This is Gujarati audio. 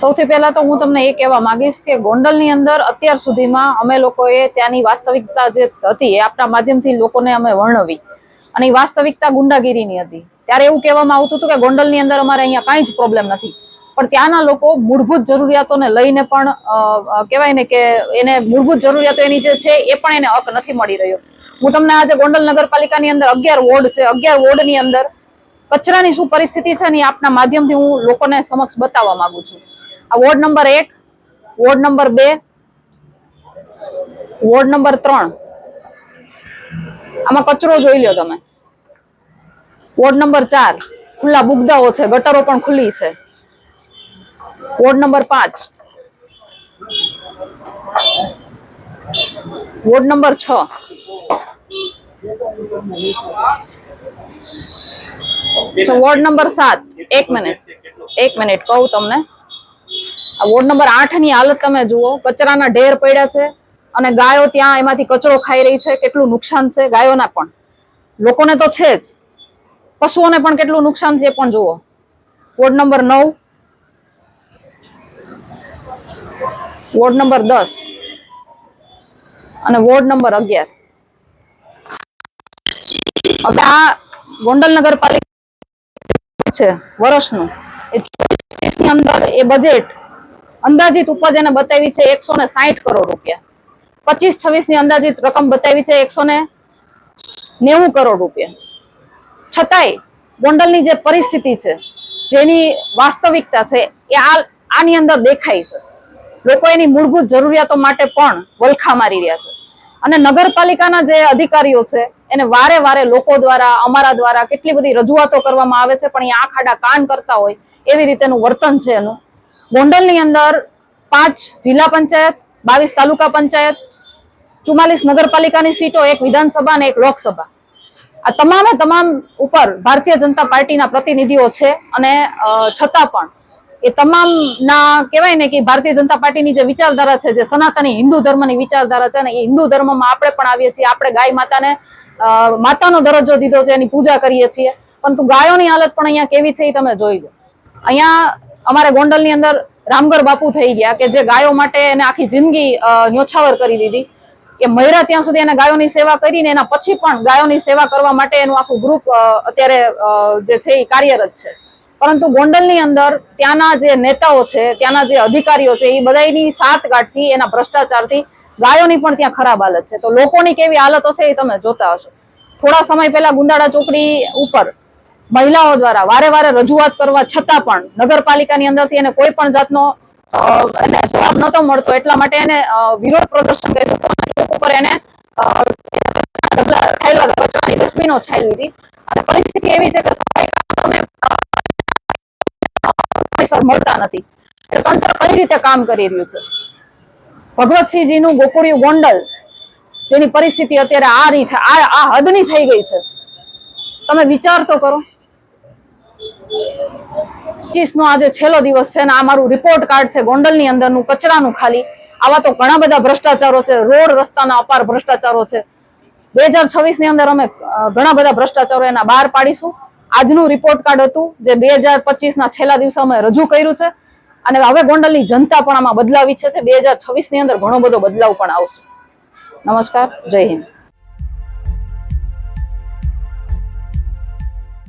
સૌથી પહેલા તો હું તમને એ કહેવા માંગીશ કે ગોંડલની અંદર અત્યાર સુધીમાં અમે લોકોએ ત્યાંની વાસ્તવિકતા જે હતી એ આપણા માધ્યમથી લોકોને અમે વર્ણવી. અને એ વાસ્તવિકતા ગુંડાગીરીની હતી. ત્યારે એવું કહેવામાં આવતું હતું કે ગોંડલની અંદર અમારે અહીંયા કાંઈ જ પ્રોબ્લેમ નથી. પણ ત્યાંના લોકો મૂળભૂત જરૂરિયાતોને લઈને પણ કહેવાય ને કે એને મૂળભૂત જરૂરિયાતો એની જે છે એ પણ એને હક નથી મળી રહ્યો. હું તમને આજે ગોંડલ નગરપાલિકાની અંદર અગિયાર વોર્ડ છે, અગિયાર વોર્ડની અંદર કચરાની શું પરિસ્થિતિ છે ને આપના માધ્યમથી હું લોકોને સમક્ષ બતાવવા માંગુ છું. આ વોર્ડ નંબર એક, વોર્ડ નંબર બે, વોર્ડ નંબર ત્રણ. આમાં કચરો જોઈ લ્યો તમે. વોર્ડ નંબર ચાર, ખુલ્લા બુગદાઓ છે, ગટરો પણ ખુલ્લી છે. વોર્ડ નંબર પાંચ. વોર્ડ નંબર છ. વોર્ડ નંબર સાત. એક મિનિટ એક મિનિટ કહું તમને. વોર્ડ નંબર આઠની હાલત તમે જુઓ, કચરાના ઢેર પડ્યા છે અને ગાયો ત્યાં એમાંથી કચરો ખાઈ રહી છે, કેટલું નુકસાન છે ગાયોના પણ. લોકોને તો છે જ. પશુઓને પણ કેટલું નુકસાન છે પણ જુઓ. વોર્ડ નંબર નવ. વોર્ડ નંબર દસ. અને વોર્ડ નંબર અગિયાર. હવે આ ગોંડલ નગરપાલિકા છે, વર્ષનું. એ 24 ની અંદર એ બજેટ અંદાજિત ઉપજ એને બતાવી છે એકસો ને સાહીઠ કરોડ રૂપિયા. પચીસ છવ્વીસની અંદાજિત રકમ બતાવી છે એકસો ને નેવું કરોડ રૂપિયા. છતાંય ગોંડલની જે પરિસ્થિતિ છે, જેની વાસ્તવિકતા છે, એ આ આની અંદર દેખાય છે. લોકો એની મૂળભૂત જરૂરિયાતો માટે પણ વલખા મારી રહ્યા છે. અને નગરપાલિકાના જે અધિકારીઓ છે, એને વારે વારે લોકો દ્વારા, અમારા દ્વારા કેટલી બધી રજૂઆતો કરવામાં આવે છે, પણ એ આંખ આડા કાન કરતા હોય, એવી રીતેનું વર્તન છે એનું. ગોંડલની અંદર પાંચ જિલ્લા પંચાયત, બાવીસ તાલુકા પંચાયત, ચુમ્માલીસ નગરપાલિકાની સીટો, એક વિધાનસભા અને એક લોકસભા. આ તમામે તમામ ઉપર ભારતીય જનતા પાર્ટીના પ્રતિનિધિઓ છે અને છતાં પણ એ તમામના કહેવાય ને કે ભારતીય જનતા પાર્ટીની જે વિચારધારા છે, જે સનાતની હિન્દુ ધર્મની વિચારધારા છે ને એ હિન્દુ ધર્મમાં આપણે પણ આવીએ છીએ, આપણે ગાય માતાને માતાનો દરજ્જો દીધો છે, એની પૂજા કરીએ છીએ. પરંતુ ગાયોની હાલત પણ અહીંયા કેવી છે એ તમે જોઈ લો. અહીંયા અમારે ગોંડલની અંદર રામગર બાપુ થઈ ગયા કે જે ગાયો માટે એને આખી જિંદગી ન્યોછાવર કરી દીધી. કે મહિરા ત્યાં સુધી એને ગાયોની સેવા કરીને એના પછી પણ ગાયોની સેવા કરવા માટે એનું આખું ગ્રુપ અત્યારે જે છે એ કાર્યરત છે. પરંતુ ગોંડલની અંદર ત્યાંના જે નેતાઓ છે, ત્યાંના જે અધિકારીઓ છે, એ બધાની સાતગાંઠથી એના ભ્રષ્ટાચારથી ગાયોની પણ ત્યાં ખરાબ હાલત છે. તો લોકોની કેવી હાલત હશે એ તમે જોતા હશો. થોડા સમય પહેલા ગુંદાળા ચોકડી ઉપર મહિલાઓ દ્વારા વારે વારે રજૂઆત કરવા છતાં પણ નગરપાલિકાની અંદરથી એને કોઈ પણ જાતનો એને જવાબ નતો મળતો. એટલા માટે એને વિરોધ પ્રદર્શન કર્યું ઉપર એને ડસ્ટબિનો છાયલી હતી. અને પરિસ્થિતિ એવી છે કે મળતા નથી. તંત્ર કઈ રીતે કામ કરી રહ્યું છે? ભગવતસિંહજીનું ગોકુળિયું ગોંડલ, જેની પરિસ્થિતિ અત્યારે આ રીતે, આ આ હદની થઈ ગઈ છે. તમે વિચાર તો કરો. પચીસ નો આજે છેલ્લો દિવસ છે ને આ મારું રિપોર્ટ કાર્ડ છે ગોંડલની અંદરનું, કચરાનું ખાલી. આવા તો ઘણા બધા ભ્રષ્ટાચારો છે, રોડ રસ્તાના અપાર ભ્રષ્ટાચારો છે. બે હજાર છવ્વીસની અંદર અમે ઘણા બધા ભ્રષ્ટાચારો એના બહાર પાડીશું. આજનું રિપોર્ટ કાર્ડ હતું જે બે હજાર પચીસના છેલ્લા દિવસે અમે રજૂ કર્યું છે. અને હવે ગોંડલની જનતા પણ આમાં બદલાવ છે બે હજાર છવ્વીસની અંદર ઘણો બધો બદલાવ પણ આવશે. નમસ્કાર, જય હિન્દ.